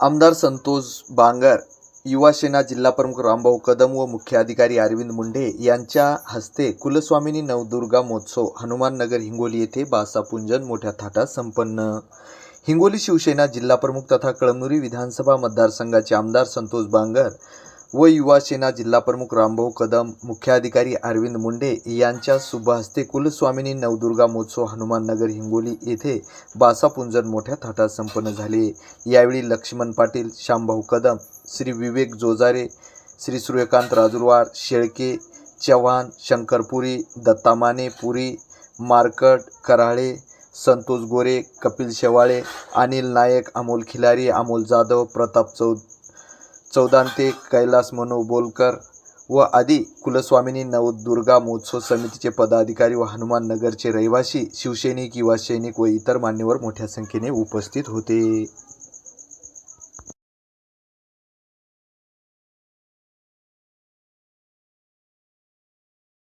आमदार संतोष बांगर युवासेना जिल्हाप्रमुख रामभाऊ कदम व मुख्य अधिकारी अरविंद मुंढे यांच्या हस्ते कुलस्वामिनी नवदुर्गा महोत्सव हनुमाननगर हिंगोली येथे बासापूंजन मोठ्या थाटात संपन्न. हिंगोली शिवसेना जिल्हाप्रमुख तथा कळमनुरी विधानसभा मतदारसंघाचे आमदार संतोष बांगर व युवासेना जिल्हाप्रमुख रामभाऊ कदम मुख्याधिकारी अरविंद मुंडे यांच्या शुभहस्ते कुलस्वामिनी नवदुर्गा महोत्सव हनुमाननगर हिंगोली येथे बासापुंजन मोठ्या थाटात संपन्न झाले. यावेळी लक्ष्मण पाटील श्यामभाऊ कदम श्री विवेक जोजारे श्री सूर्यकांत राजुरवार शेळके चव्हाण शंकरपुरी दत्तामाने पुरी मार्कट कराळे संतोष गोरे कपिल शेवाळे अनिल नायक अमोल खिलारी अमोल जाधव प्रताप चौध चौदांते कैलास मनू बोलकर व आदी कुलस्वामिनी नवदुर्गा महोत्सव समितीचे पदाधिकारी व हनुमान नगरचे रहिवासी शिवसैनिक युवा सैनिक व इतर मान्यवर मोठ्या संख्येने उपस्थित होते.